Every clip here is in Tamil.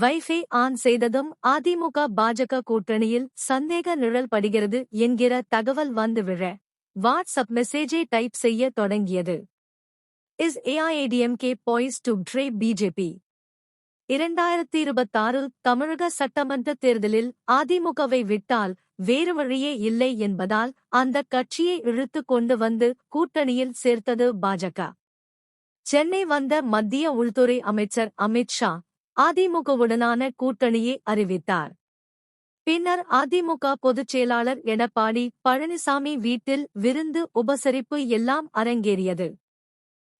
வைஃபை ஆன் செய்ததும் அதிமுக பாஜக கூட்டணியில் சந்தேக நிழல் படுகிறது என்கிற தகவல் வந்து விழ வாட்ஸ்அப் மெசேஜை டைப் செய்ய தொடங்கியது. Is AIADMK poised to tray BJP இரண்டாயிரத்தி இருபத்தாறு தமிழக சட்டமன்ற தேர்தலில் அதிமுகவை விட்டால் வேறு வழியே இல்லை என்பதால் அந்த கட்சியை இழுத்து கொண்டு வந்து கூட்டணியில் சேர்த்தது பாஜக. சென்னை வந்த மத்திய உள்துறை அமைச்சர் அமித் ஷா அதிமுகவுடனான கூட்டணியை அறிவித்தார். பின்னர் அதிமுக பொதுச் செயலாளர் எடப்பாடி பழனிசாமி வீட்டில் விருந்து உபசரிப்பு எல்லாம் அரங்கேறியது.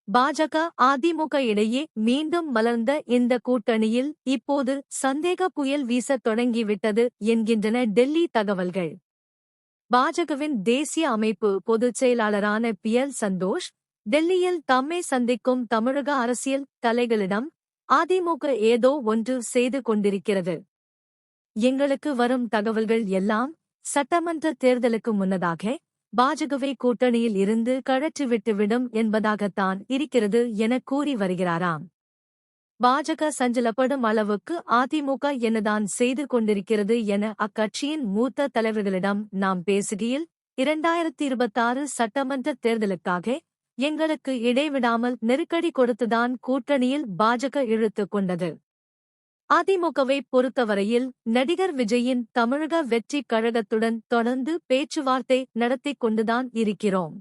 பாஜக அதிமுக இடையே மீண்டும் மலர்ந்த இந்த கூட்டணியில் இப்போது சந்தேக புயல் வீசத் தொடங்கிவிட்டது என்கின்றன டெல்லி தகவல்கள். பாஜகவின் தேசிய அமைப்பு பொதுச் செயலாளரான பி எல் சந்தோஷ் டெல்லியில் தம்மை சந்திக்கும் தமிழக அரசியல் தலைகளிடம் அதிமுக ஏதோ ஒன்று செய்து கொண்டிருக்கிறது. எங்களுக்கு வரும் தகவல்கள் எல்லாம் சட்டமன்ற தேர்தலுக்கு முன்னதாக பாஜகவை கூட்டணியில் இருந்து கழற்றிவிட்டுவிடும் என்பதாகத்தான் இருக்கிறது என கூறி வருகிறாராம். பாஜக சஞ்சலப்படும் அளவுக்கு அதிமுக என்னதான் செய்து கொண்டிருக்கிறது என அக்கட்சியின் மூத்த தலைவர்களிடம் நாம் பேசுகையில் இரண்டாயிரத்தி இருபத்தாறு சட்டமன்ற தேர்தலுக்காக எங்களுக்கு இடைவிடாமல் நெருக்கடி கொடுத்துதான் கூட்டணியில் பாஜக இழுத்து கொண்டது. அதிமுகவை பொறுத்தவரையில் நடிகர் விஜயின் தமிழக வெற்றிக் கழகத்துடன் தொடர்ந்து பேச்சுவார்த்தை நடத்திக் கொண்டுதான் இருக்கிறோம்.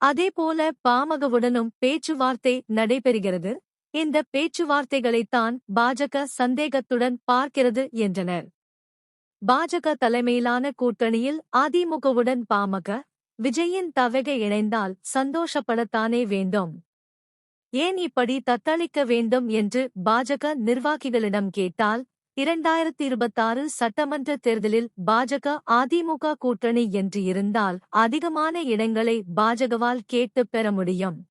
அதேபோல பாமகவுடனும் பேச்சுவார்த்தை நடைபெறுகிறது. இந்த பேச்சுவார்த்தைகளைத்தான் பாஜக சந்தேகத்துடன் பார்க்கிறது என்றனர். பாஜக தலைமையிலான கூட்டணியில் அதிமுகவுடன் பாமக விஜயின் தவக இணைந்தால் சந்தோஷப்படத்தானே வேண்டும். ஏன் இப்படி தத்தளிக்க வேண்டும் என்று பாஜக நிர்வாகிகளிடம் கேட்டால் இரண்டாயிரத்தி இருபத்தாறு சட்டமன்ற தேர்தலில் பாஜக அதிமுக கூட்டணி என்று இருந்தால் அதிகமான இடங்களை பாஜகவால் கேட்டு பெற முடியும்.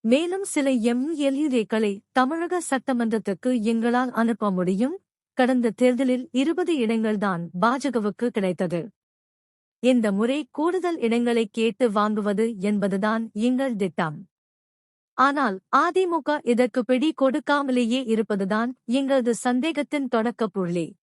மேலும் சில எம்எல்ஏக்களை தமிழக சட்டமன்றத்துக்கு எங்களால் அனுப்ப முடியும்? கடந்த தேர்தலில் இருபது இடங்கள்தான் பாஜகவுக்கு கிடைத்தது. இந்த முறை கூடுதல் இடங்களை கேட்டு வாங்குவது என்பதுதான் எங்கள் திட்டம். ஆனால் அதிமுக இதற்கு பிடி கொடுக்காமலேயே இருப்பதுதான் எங்களது சந்தேகத்தின் தொடக்கப் புள்ளி.